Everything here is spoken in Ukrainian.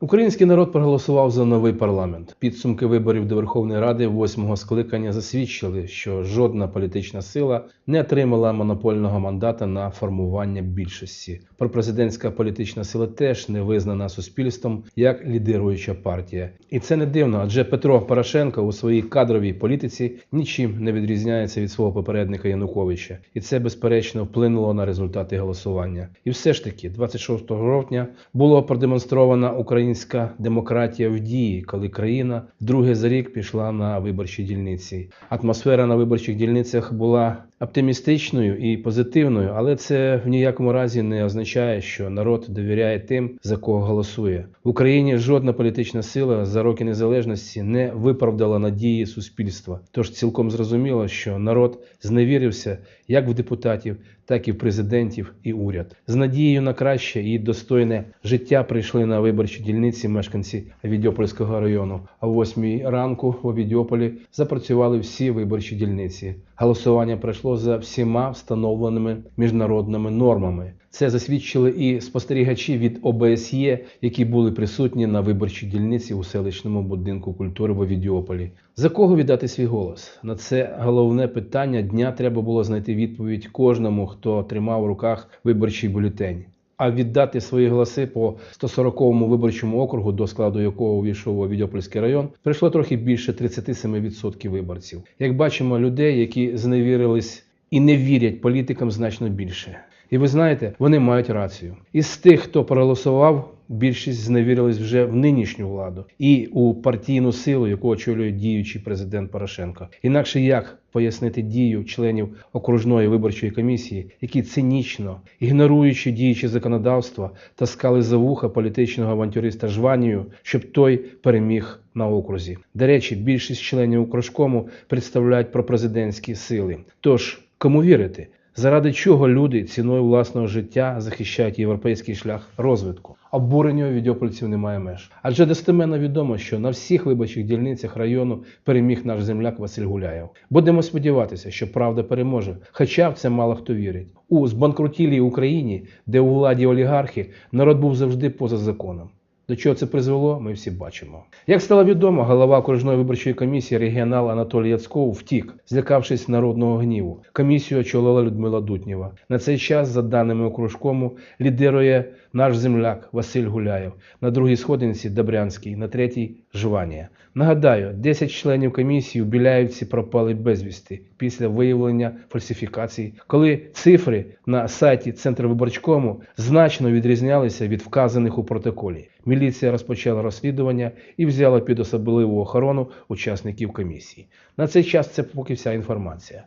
Український народ проголосував за новий парламент. Підсумки виборів до Верховної Ради восьмого скликання засвідчили, що жодна політична сила не отримала монопольного мандата на формування більшості. Пропрезидентська політична сила теж не визнана суспільством як лідируюча партія. І це не дивно, адже Петро Порошенко у своїй кадровій політиці нічим не відрізняється від свого попередника Януковича, і це безперечно вплинуло на результати голосування. І все ж таки, 26 жовтня було продемонстровано українська демократія в дії, коли країна вдруге за рік пішла на виборчі дільниці. Атмосфера на виборчих дільницях була оптимістичною і позитивною, але це в ніякому разі не означає, що народ довіряє тим, за кого голосує. В Україні жодна політична сила за роки незалежності не виправдала надії суспільства. Тож цілком зрозуміло, що народ зневірився як в депутатів, так і в президентів і уряд. З надією на краще і достойне життя прийшли на виборчі дільниці мешканці Відьопольського району. А о 8 ранку в Відьополі запрацювали всі виборчі дільниці. Голосування пройшло за всіма встановленими міжнародними нормами. Це засвідчили і спостерігачі від ОБСЄ, які були присутні на виборчій дільниці у селищному будинку культури в Овідіополі. За кого віддати свій голос? На це головне питання дня треба було знайти відповідь кожному, хто тримав в руках виборчий бюлетень. А віддати свої голоси по 140-му виборчому округу, до складу якого увійшов Відьопольський район, прийшло трохи більше 37% виборців. Як бачимо, людей, які зневірились і не вірять політикам значно більше. І ви знаєте, вони мають рацію. Із тих, хто проголосував, більшість зневірились вже в нинішню владу і у партійну силу, яку очолює діючий президент Порошенко. Інакше як пояснити дію членів окружної виборчої комісії, які цинічно, ігноруючи діюче законодавство, таскали за вуха політичного авантюриста Жванію, щоб той переміг на окрузі. До речі, більшість членів окружкому представляють пропрезидентські сили. Тож кому вірити? Заради чого люди ціною власного життя захищають європейський шлях розвитку? Обуренню відьопольців немає меж. Адже достеменно відомо, що на всіх виборчих дільницях району переміг наш земляк Василь Гуляєв. Будемо сподіватися, що правда переможе, хоча в це мало хто вірить. У збанкрутілій Україні, де у владі олігархи, народ був завжди поза законом. До чого це призвело, ми всі бачимо. Як стало відомо, голова окружної виборчої комісії регіонал Анатолій Яцков втік, злякавшись народного гніву. Комісію очолила Людмила Дутнєва. На цей час, за даними окружкому, лідирує наш земляк Василь Гуляєв. На другій сходинці Добрянський, на третій Жванія. Нагадаю, 10 членів комісії у Біляївці пропали безвісти після виявлення фальсифікацій, коли цифри на сайті Центрвиборчкому значно відрізнялися від вказаних у протоколі. Міліція розпочала розслідування і взяла під особливу охорону учасників комісії. На цей час це поки вся інформація.